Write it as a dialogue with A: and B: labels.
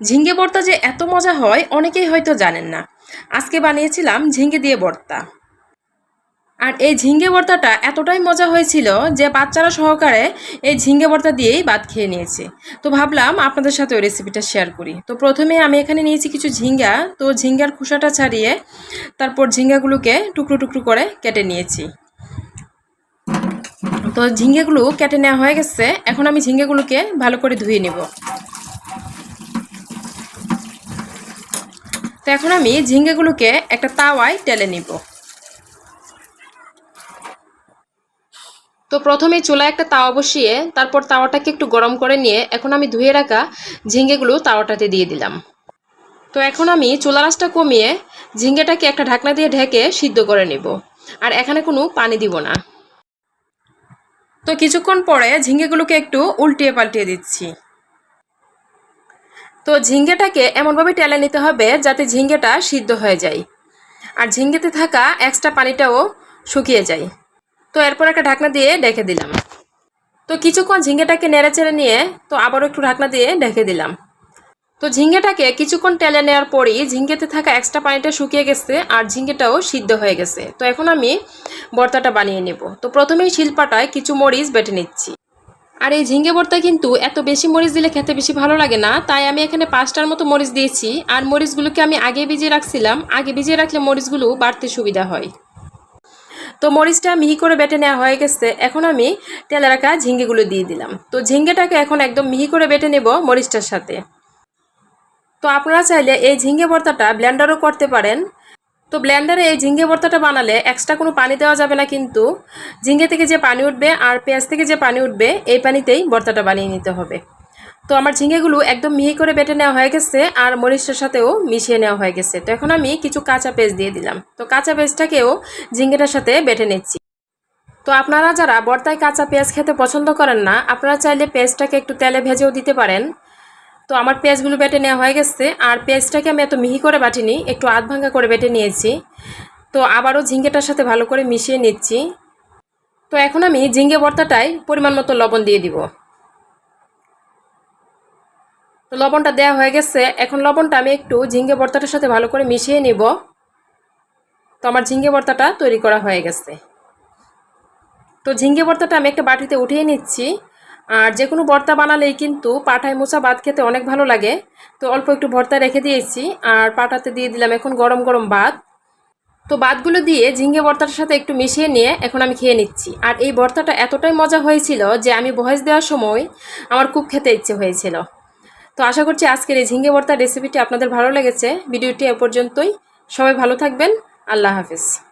A: ঝিঙ্গে ভর্তা যে এত মজা হয়, অনেকেই হয়তো জানেন না। আজকে বানিয়েছিলাম ঝিঙ্গে দিয়ে ভর্তা। আর এই ঝিঙ্গে ভর্তাটা এতটাই মজা হয়েছিল যে বাচ্চারা সহকারে এই ঝিঙ্গে ভর্তা দিয়েই ভাত খেয়ে নিয়েছে। তো ভাবলাম আপনাদের সাথে ওই রেসিপিটা শেয়ার করি। তো প্রথমে আমি এখানে নিয়েছি কিছু ঝিঙ্গা। তো ঝিঙ্গার খোসাটা ছাড়িয়ে তারপর ঝিঙ্গাগুলোকে টুকরো টুকরো করে কেটে নিয়েছি। তো ঝিঙ্গেগুলো কেটে নেওয়া হয়ে গেছে। এখন আমি ঝিঙ্গেগুলোকে ভালো করে ধুয়ে নেব। তো এখন আমি ঝিঙ্গেগুলোকে একটা তাওয়ায় টেলে নিব। তো প্রথমে চুলায় একটা তাওয়া বসিয়ে তারপর তাওয়াটাকে একটু গরম করে নিয়ে এখন আমি ধুয়ে রাখা ঝিঙ্গেগুলো তাওয়াটাতে দিয়ে দিলাম। তো এখন আমি চুলা রাসটা কমিয়ে ঝিঙ্গেটাকে একটা ঢাকনা দিয়ে ঢেকে সিদ্ধ করে নিব। আর এখানে কোনো পানি দিব না। তো কিছুক্ষণ পরে ঝিঙ্গেগুলোকে একটু উল্টিয়ে পাল্টিয়ে দিচ্ছি। তো ঝিঙ্গেটাকে এমনভাবে টেলে নিতে হবে যাতে ঝিঙ্গেটা সিদ্ধ হয়ে যায়। আর ঝিঙ্গেতে থাকা এক্সট্রা পানিটাও শুকিয়ে যায়। তো এরপর একটা ঢাকনা দিয়ে ডেকে দিলাম। তো কিছুক্ষণ ঝিঙ্গেটাকে নেড়ে চেড়ে নিয়ে তো আবারও একটু ঢাকনা দিয়ে ঢেকে দিলাম। তো ঝিঙ্গেটাকে কিছুক্ষণ টেলে নেওয়ার পরই ঝিঙ্গেতে থাকা এক্সট্রা পানিটা শুকিয়ে গেছে আর ঝিঙ্গেটাও সিদ্ধ হয়ে গেছে। তো এখন আমি ভর্তাটা বানিয়ে নেব। তো প্রথমেই শিল্পাটায় কিছু মরিচ বেটে নিচ্ছি। আর এই ঝিঙ্গে ভর্তা কিন্তু এত বেশি মরিচ দিলে খেতে বেশি ভালো লাগে না, তাই আমি এখানে পাঁচটার মতো মরিচ দিয়েছি। আর মরিচগুলোকে আমি আগে ভিজিয়ে রাখছিলাম, আগে ভিজিয়ে রাখলে মরিচগুলো বাড়তে সুবিধা হয়। তো মরিচটা মিহি করে বেটে নেওয়া হয়ে গেছে, এখন আমি তেলে রাখা ঝিঙ্গেগুলো দিয়ে দিলাম। তো ঝিঙ্গেটাকে এখন একদম মিহি করে বেটে নেব মরিচটার সাথে। তো আপনারা চাইলে এই ঝিঙ্গে ভর্তাটা ব্লেন্ডারও করতে পারেন তো ব্লেন্ডারে এই ঝিঙ্গে ভর্তাটা বানালে এক্সট্রা কোনো পানি দেওয়া যাবে না কিন্তু ঝিঙ্গে থেকে যে পানি উঠবে আর পেঁয়াজ থেকে যে পানি উঠবে, এই পানিতেই ভর্তাটা বানিয়ে নিতে হবে। তো আমার ঝিঙ্গেগুলো একদম মিহি করে বেটে নেওয়া হয়ে গেছে আর মরিচের সাথেও মিশিয়ে নেওয়া হয়ে গেছে। তো এখন আমি কিছু কাঁচা পেঁয়াজ দিয়ে দিলাম। তো কাঁচা পেস্টটাকেও ঝিঙ্গেটার সাথে বেটে নিচ্ছি। তো আপনারা যারা বর্তায় কাঁচা পেঁয়াজ খেতে পছন্দ করেন না, আপনারা চাইলে পেঁয়াজটাকে একটু তেলে ভেজেও দিতে পারেন। তো আমার পেঁয়াজগুলো বেটে নেওয়া হয়ে গেছে, আর পেঁয়াজটাকে আমি এত মিহি করে বাটিনি, একটু আধ ভাঙ্গা করে বেটে নিয়েছি। তো আবারও ঝিঙ্গেটার সাথে ভালো করে মিশিয়ে নিচ্ছি। তো এখন আমি ঝিঙ্গে ভর্তাটায় পরিমাণ মতো লবণ দিয়ে দিব। তো লবণটা দেওয়া হয়ে গেছে, এখন লবণটা আমি একটু ঝিঙ্গে ভর্তাটার সাথে ভালো করে মিশিয়ে নিব। তো আমার ঝিঙ্গে ভর্তাটা তৈরি করা হয়ে গেছে। তো ঝিঙ্গে ভর্তাটা আমি একটা বাটিতে উঠিয়ে নিচ্ছি। আর যে কোনো ভর্তা বানালেই কিন্তু পাঠায় মোচা ভাত খেতে অনেক ভালো লাগে। তো অল্প একটু ভর্তা রেখে দিয়েছি আর পাটাতে দিয়ে দিলাম এখন গরম গরম ভাত। তো ভাতগুলো দিয়ে ঝিঙ্গে ভর্তাটার সাথে একটু মিশিয়ে নিয়ে এখন আমি খেয়ে নিচ্ছি। আর এই ভর্তাটা এতটাই মজা হয়েছিল যে আমি ভয়েস দেওয়ার সময় আমার খুব খেতে ইচ্ছে হয়েছিল। তো আশা করছি আজকের এই ঝিঙ্গে ভর্তার রেসিপিটি আপনাদের ভালো লেগেছে। ভিডিওটি এ পর্যন্তই। সবাই ভালো থাকবেন। আল্লাহ হাফিজ।